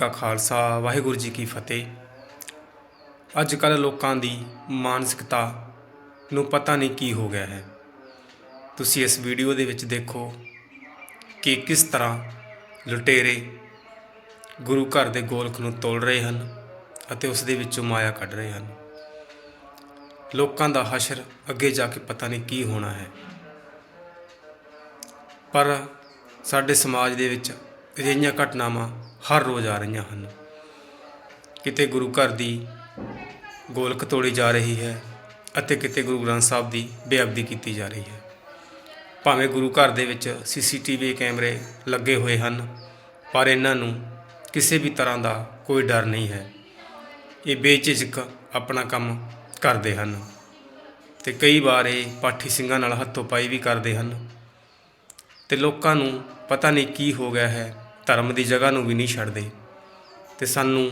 ਕਾ ਖਾਲਸਾ, ਵਾਹਿਗੁਰੂ ਜੀ ਕੀ ਫਤਿਹ। ਅੱਜ ਕੱਲ੍ਹ ਲੋਕਾਂ ਦੀ ਮਾਨਸਿਕਤਾ ਨੂੰ ਪਤਾ ਨਹੀਂ ਕੀ ਹੋ ਗਿਆ ਹੈ। ਤੁਸੀਂ ਇਸ ਵੀਡੀਓ ਦੇ ਵਿੱਚ ਦੇਖੋ ਕਿ ਕਿਸ ਤਰ੍ਹਾਂ ਲੁਟੇਰੇ ਗੁਰੂ ਘਰ ਦੇ ਗੋਲਖ ਨੂੰ ਤੋੜ ਰਹੇ ਹਨ ਅਤੇ ਉਸ ਦੇ ਵਿੱਚੋਂ ਮਾਇਆ ਕੱਢ ਰਹੇ ਹਨ। ਲੋਕਾਂ ਦਾ ਹਸ਼ਰ ਅੱਗੇ ਜਾ ਕੇ ਪਤਾ ਨਹੀਂ ਕੀ ਹੋਣਾ ਹੈ। ਪਰ ਸਾਡੇ ਸਮਾਜ ਦੇ ਵਿੱਚ ਅਜਿਹੀਆਂ ਘਟਨਾਵਾਂ ਹਰ ਰੋਜ਼ ਆ ਰਹੀਆਂ ਹਨ। ਕਿਤੇ ਗੁਰੂ ਘਰ ਦੀ ਗੋਲਕ ਤੋੜੀ ਜਾ ਰਹੀ ਹੈ ਅਤੇ ਕਿਤੇ ਗੁਰੂ ਗ੍ਰੰਥ ਸਾਹਿਬ ਦੀ ਬੇਅਦਬੀ ਕੀਤੀ ਜਾ ਰਹੀ ਹੈ। ਭਾਵੇਂ ਗੁਰੂ ਘਰ ਦੇ ਵਿੱਚ ਸੀਸੀਟੀਵੀ ਕੈਮਰੇ ਲੱਗੇ ਹੋਏ ਹਨ, ਪਰ ਇਹਨਾਂ ਨੂੰ ਕਿਸੇ ਵੀ ਤਰ੍ਹਾਂ ਦਾ ਕੋਈ ਡਰ ਨਹੀਂ ਹੈ। ਇਹ ਬੇਝਿਜਕ ਆਪਣਾ ਕੰਮ ਕਰਦੇ ਹਨ ਤੇ ਕਈ ਵਾਰ ਇਹ ਪਾਠੀ ਸਿੰਘਾਂ ਨਾਲ ਹੱਥੋਂ ਪਾਈ ਵੀ ਕਰਦੇ ਹਨ ਤੇ ਲੋਕਾਂ ਨੂੰ ਪਤਾ ਨਹੀਂ ਕੀ ਹੋ ਗਿਆ ਹੈ ਧਰਮ ਦੀ ਜਗ੍ਹਾ ਨੂੰ ਵੀ ਨਹੀਂ ਛੱਡਦੇ ਅਤੇ ਸਾਨੂੰ